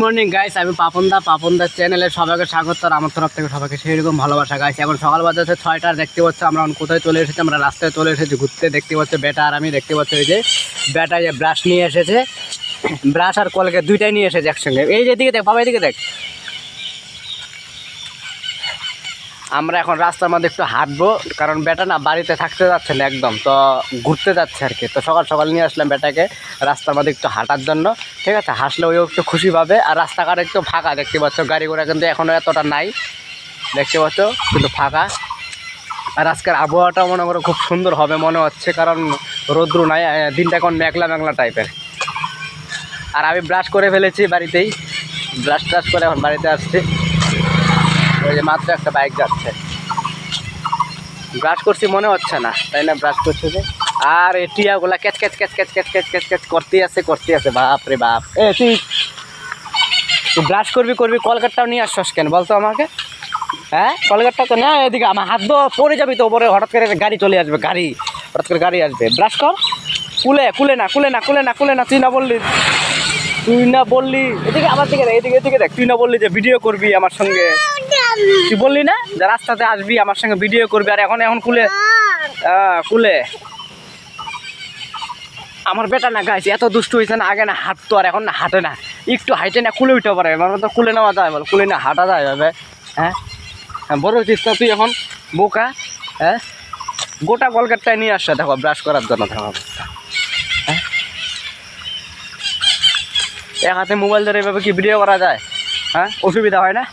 Morning guys আমি পাপন দা পাপন দা চ্যানেলে সবাইকে স্বাগত আর আমার তরফ থেকে সবাইকে সেরকম ভালোবাসা গাইছে এখন সকাল বাজাতে ছয়টার দেখতে পাচ্ছি আমরা কোথায় চলে এসেছি? আমরা রাস্তায় চলে এসেছি, ঘুরতে। দেখতে পাচ্ছি বেটা আর আমি, দেখতে পাচ্ছি এই যে বেটা যে ব্রাশ নিয়ে এসেছে। ব্রাশ আর কলকে দুইটাই নিয়ে এসেছে একসঙ্গে। এই যে দিকে দেখ, বাবা, এদিকে দেখ। আমরা এখন রাস্তার মধ্যে একটু হাঁটবো, কারণ বেটা না বাড়িতে থাকতে যাচ্ছে না একদম, তো ঘুরতে যাচ্ছে আর কি। তো সকাল সকাল নিয়ে আসলাম বেটাকে রাস্তার মধ্যে একটু হাঁটার জন্য, ঠিক আছে? হাসলে ওই একটু খুশি পাবে, আর রাস্তাঘাট একটু ফাঁকা, দেখতে পাচ্ছ গাড়ি ঘোড়া কিন্তু এখনও এতটা নাই, দেখতে পাচ্ছ? কিন্তু ফাঁকা। আর আজকের আবহাওয়াটা মনে করো খুব সুন্দর হবে মনে হচ্ছে, কারণ রৌদ্র নাই দিনটা এখন মেঘলা মেঘলা টাইপের। আর আমি ব্রাশ করে ফেলেছি বাড়িতেই, ব্রাশ ট্রাশ করে এখন বাড়িতে আসছি। ওই যে মাত্র একটা বাইক যাচ্ছে। ব্রাশ করছি মনে হচ্ছে না, তাই না ব্রাশ করছে যে? আর এই টিয়াগুলা ক্যাচ ক্যাচ ক্যাচ ক্যাচ ক্যাচ ক্যাচ ক্যাচ ক্যাচ করতেই আছে করতেই আছে, বাপ রে বাপ। এ, তুই তুই ব্রাশ করবি করবি, কলকাতাও নিয়ে আসছস কেন বলতো আমাকে? হ্যাঁ? কলকাতা তো না, এদিকে আমার হাত ধো পড়ে যাবি তো ওপরে হঠাৎ করে গাড়ি চলে আসবে, গাড়ি, হঠাৎ করে গাড়ি আসবে। ব্রাশ কর। কুলে কুলে না কুলে না কুলে না কুলে না, তুই না বললি। তুই না বললি এদিকে আমার দিকে দেখ এদিকে এদিকে দেখ তুই না বললি যে ভিডিও করবি আমার সঙ্গে। তুই বললি না যে রাস্তাতে আসবি আমার সঙ্গে ভিডিও করবি আর এখন এখন কুলে আহ, কুলে আমার বেটা না গাইছে এত দুষ্ট হয়েছে না আগে না হাঁটতো আর এখন না হাঁটে না। একটু হাইটে না কুলে উঠতে পারে আমার তো কুলে নেওয়া যায় বল কুলে না হাঁটা যায় ভাবে হ্যাঁ? হ্যাঁ বড় না তুই এখন বোকা হ্যাঁ? গোটা কলকাতায় নিয়ে আসছে দেখো ব্রাশ করার জন্য দেখো অবস্থা হ্যাঁ এক হাতে মোবাইল ধরে এভাবে কি ভিডিও করা যায়? হ্যাঁ? অসুবিধা হয় না?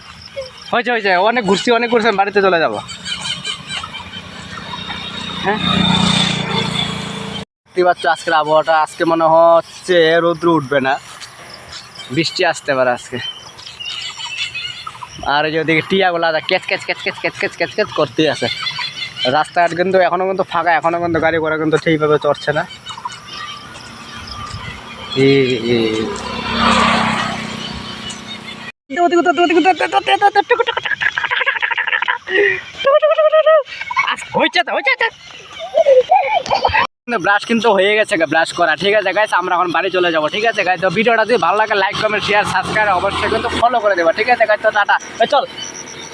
হয়েছে হয়েছে। অনেক ঘুরছি অনেক ঘুরছি বাড়িতে চলে যাব। হ্যাঁ? দেখতে পাচ্ছ আজকের আবহাওয়াটা। আজকে মনে হচ্ছে রৌদ্র উঠবে না। বৃষ্টি আসতে পারে আজকে। আর এই যে ওদিকে টিয়াগুলা ক্যাচ ক্যাচ ক্যাচ ক্যাচ ক্যাচ ক্যাচ ক্যাচ ক্যাচ করতেই আছে। রাস্তাঘাট কিন্তু এখনও কিন্তু ফাঁকা এখনও কিন্তু গাড়ি ঘোড়া কিন্তু ঠিকভাবে চড়ছে না ই, ই। হয়েছে তো হয়েছে ব্রাশ কিন্তু হয়ে গেছে ব্রাশ করা। ঠিক আছে গাইস আমরা এখন বাড়ি চলে যাব, ঠিক আছে গাইস তো ভিডিওটা যদি ভালো লাগে লাইক কমেন্ট শেয়ার সাবস্ক্রাইব অবশ্যই কিন্তু ফলো করে দেবো, ঠিক আছে গাইস তো টাটা। চল।